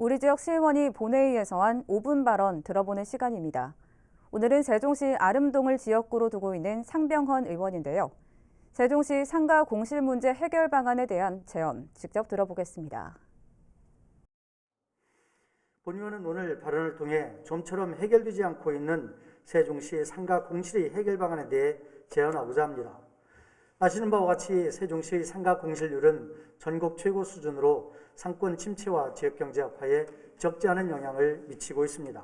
우리 지역 시의원이 본회의에서 한 5분 발언 들어보는 시간입니다. 오늘은 세종시 아름동을 지역구로 두고 있는 상병헌 의원인데요. 세종시 상가 공실 문제 해결 방안에 대한 제언 직접 들어보겠습니다. 본 의원은 오늘 발언을 통해 좀처럼 해결되지 않고 있는 세종시 상가 공실의 해결 방안에 대해 제언하고자 합니다. 아시는 바와 같이 세종시의 상가 공실률은 전국 최고 수준으로 상권 침체와 지역경제 악화에 적지 않은 영향을 미치고 있습니다.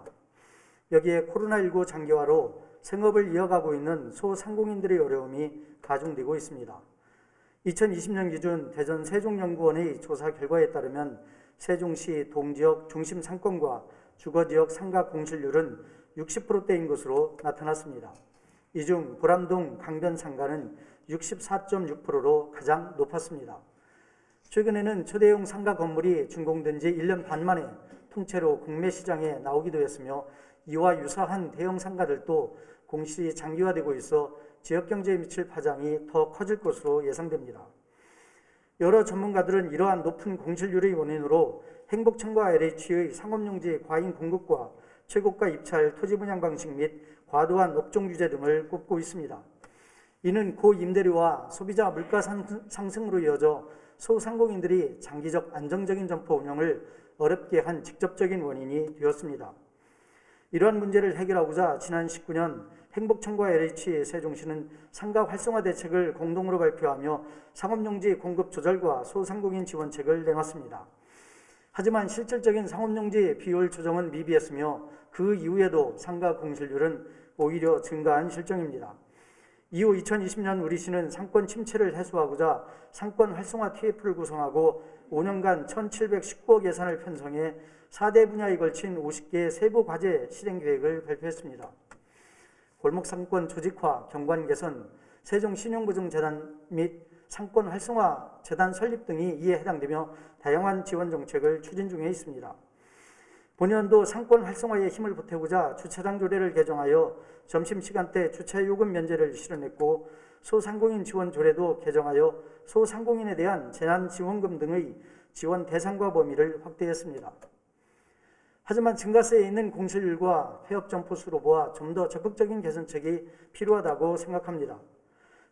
여기에 코로나19 장기화로 생업을 이어가고 있는 소상공인들의 어려움이 가중되고 있습니다. 2020년 기준 대전 세종연구원의 조사 결과에 따르면 세종시 동지역 중심 상권과 주거지역 상가 공실률은 60%대인 것으로 나타났습니다. 이 중 보람동 강변 상가는 64.6%로 가장 높았습니다. 최근에는 초대형 상가 건물이 준공된 지 1년 반 만에 통째로 국내 시장에 나오기도 했으며 이와 유사한 대형 상가들도 공실이 장기화되고 있어 지역 경제에 미칠 파장이 더 커질 것으로 예상됩니다. 여러 전문가들은 이러한 높은 공실률의 원인으로 행복청과 LH의 상업용지 과잉 공급과 최고가 입찰 토지 분양 방식 및 과도한 업종 규제 등을 꼽고 있습니다. 이는 고임대료와 소비자 물가 상승으로 이어져 소상공인들이 장기적 안정적인 점포 운영을 어렵게 한 직접적인 원인이 되었습니다. 이러한 문제를 해결하고자 지난 19년 행복청과 LH 세종시는 상가 활성화 대책을 공동으로 발표하며 상업용지 공급 조절과 소상공인 지원책을 내놨습니다. 하지만 실질적인 상업용지 비율 조정은 미비했으며 그 이후에도 상가 공실률은 오히려 증가한 실정입니다. 이후 2020년 우리 시는 상권 침체를 해소하고자 상권 활성화 TF를 구성하고 5년간 1,719억 예산을 편성해 4대 분야에 걸친 50개 세부 과제 실행 계획을 발표했습니다. 골목 상권 조직화, 경관 개선, 세종 신용보증재단 및 상권 활성화 재단 설립 등이 이에 해당되며 다양한 지원 정책을 추진 중에 있습니다. 본연도 상권 활성화에 힘을 보태고자 주차장 조례를 개정하여 점심시간대 주차 요금 면제를 실현했고 소상공인 지원 조례도 개정하여 소상공인에 대한 재난지원금 등의 지원 대상과 범위를 확대했습니다. 하지만 증가세에 있는 공실률과 폐업 점포 수로 보아 좀 더 적극적인 개선책이 필요하다고 생각합니다.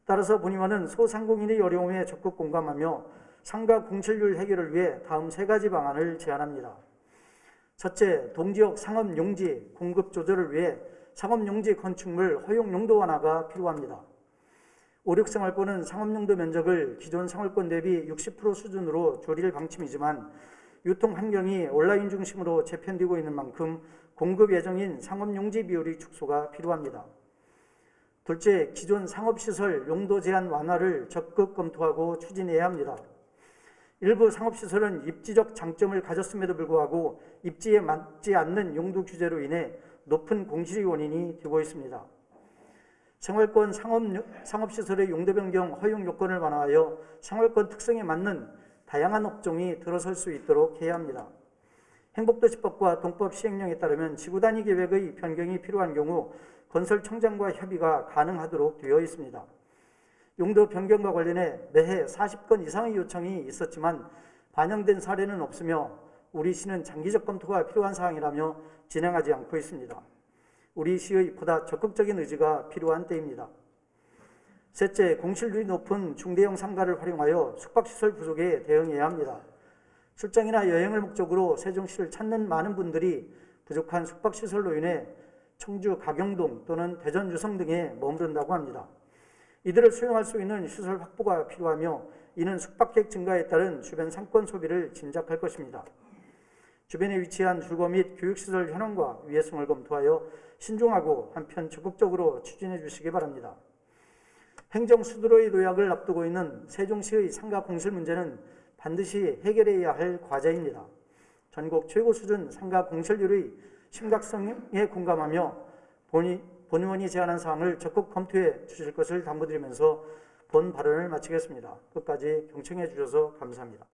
따라서 본의원은 소상공인의 어려움에 적극 공감하며 상가 공실률 해결을 위해 다음 세 가지 방안을 제안합니다. 첫째, 동지역 상업 용지 공급 조절을 위해 상업 용지 건축물 허용 용도 완화가 필요합니다. 5륙생활권은 상업 용도 면적을 기존 생활권 대비 60% 수준으로 줄일 방침이지만 유통 환경이 온라인 중심으로 재편되고 있는 만큼 공급 예정인 상업 용지 비율의 축소가 필요합니다. 둘째, 기존 상업시설 용도 제한 완화를 적극 검토하고 추진해야 합니다. 일부 상업시설은 입지적 장점을 가졌음에도 불구하고 입지에 맞지 않는 용도 규제로 인해 높은 공실의 원인이 되고 있습니다. 생활권 상업, 상업시설의 용도 변경 허용 요건을 완화하여 생활권 특성에 맞는 다양한 업종이 들어설 수 있도록 해야 합니다. 행복도시법과 동법 시행령에 따르면 지구 단위 계획의 변경이 필요한 경우 건설청장과 협의가 가능하도록 되어 있습니다. 용도 변경과 관련해 매해 40건 이상의 요청이 있었지만 반영된 사례는 없으며 우리 시는 장기적 검토가 필요한 사항이라며 진행하지 않고 있습니다. 우리 시의 보다 적극적인 의지가 필요한 때입니다. 셋째, 공실률이 높은 중대형 상가를 활용하여 숙박시설 부족에 대응해야 합니다. 출장이나 여행을 목적으로 세종시를 찾는 많은 분들이 부족한 숙박시설로 인해 청주 가경동 또는 대전 유성 등에 머무른다고 합니다. 이들을 수용할 수 있는 시설 확보가 필요하며 이는 숙박객 증가에 따른 주변 상권 소비를 진작할 것입니다. 주변에 위치한 주거 및 교육시설 현황과 위해성을 검토하여 신중하고 한편 적극적으로 추진해 주시기 바랍니다. 행정 수도로의 도약을 앞두고 있는 세종시의 상가 공실 문제는 반드시 해결해야 할 과제입니다. 전국 최고 수준 상가 공실률의 심각성에 공감하며 본의, 본 의원이 제안한 사항을 적극 검토해 주실 것을 당부드리면서 본 발언을 마치겠습니다. 끝까지 경청해 주셔서 감사합니다.